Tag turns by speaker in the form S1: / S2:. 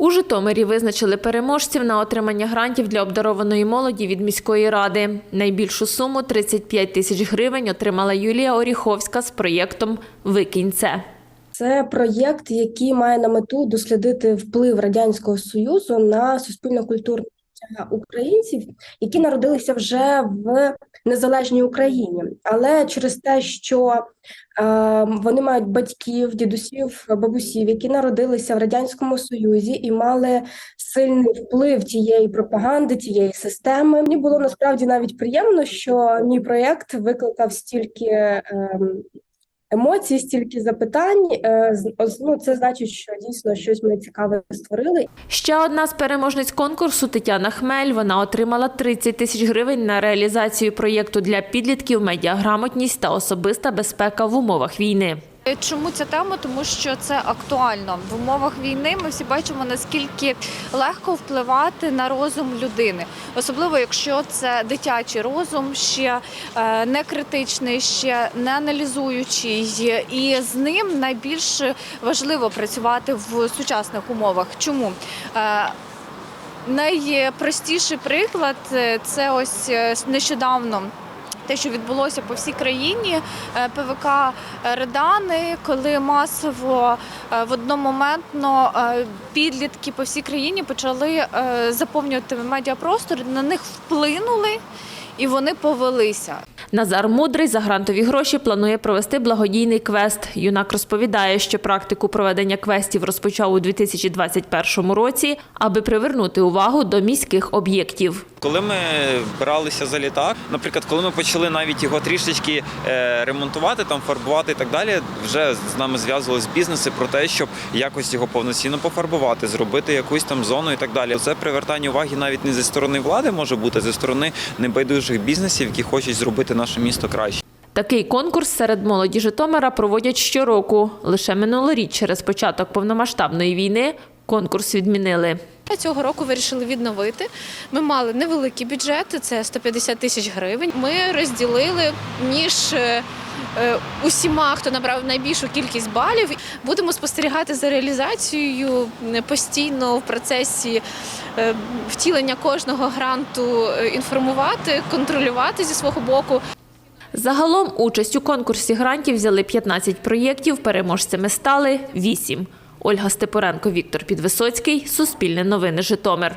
S1: У Житомирі визначили переможців на отримання грантів для обдарованої молоді від міської ради. Найбільшу суму 35 тисяч гривень отримала Юлія Оріховська з проєктом Викинь це.
S2: Проєкт, який має на мету дослідити вплив радянського союзу на суспільно-культурне життя українців, які народилися вже в незалежній Україні, але через те, що е, вони мають батьків, дідусів, бабусів, які народилися в радянському союзі і мали сильний вплив тієї пропаганди, тієї системи. Мені було насправді навіть приємно, що мій проєкт викликав стільки. ем, емоцій, стільки запитань. Е, Ну, це значить, що дійсно щось ми цікаве створили.
S1: Ще одна з переможниць конкурсу Тетяна Хмель. Вона отримала 30 тисяч гривень на реалізацію проєкту для підлітків медіаграмотність та особиста безпека в умовах війни.
S3: Чому ця тема? Тому що це актуально в умовах війни. Ми всі бачимо наскільки легко впливати на розум людини, особливо якщо це дитячий розум, ще е, не критичний, ще не аналізуючий, і з ним найбільш важливо працювати в сучасних умовах. Чому? Е, Найпростіший приклад е, це ось нещодавно. Те, що відбулося по всій країні, е, ПВК Редани, коли масово е, в одномоментно е, підлітки по всій країні почали е, заповнювати медіапростор, на них вплинули і вони повелися.
S1: Назар Мудрий за грантові гроші планує провести благодійний квест. Юнак розповідає, що практику проведення квестів розпочав у 2021 році, аби привернути увагу до міських об'єктів.
S4: Коли ми бралися за літак, наприклад, коли ми почали навіть його трішечки е, ремонтувати, там фарбувати і так далі, вже з нами зв'язувались бізнеси про те, щоб якось його повноцінно пофарбувати, зробити якусь там зону і так далі. Це привертання уваги навіть не зі сторони влади може бути, а зі сторони небайдужих бізнесів, які хочуть зробити наше місто краще.
S1: Такий конкурс серед молоді Житомира проводять щороку. Лише минулоріч, через початок повномасштабної війни, конкурс відмінили.
S5: Цього року вирішили відновити. Ми мали невеликий бюджет, це 150 тисяч гривень. Ми розділили між е, е, усіма, хто набрав найбільшу кількість балів. Будемо спостерігати за реалізацією постійно в процесі е, втілення кожного гранту, інформувати, контролювати зі свого боку.
S1: Загалом участь у конкурсі грантів взяли 15 проєктів, переможцями стали 8. Ольга Степоренко, Віктор Підвисоцький, Суспільне новини Житомир.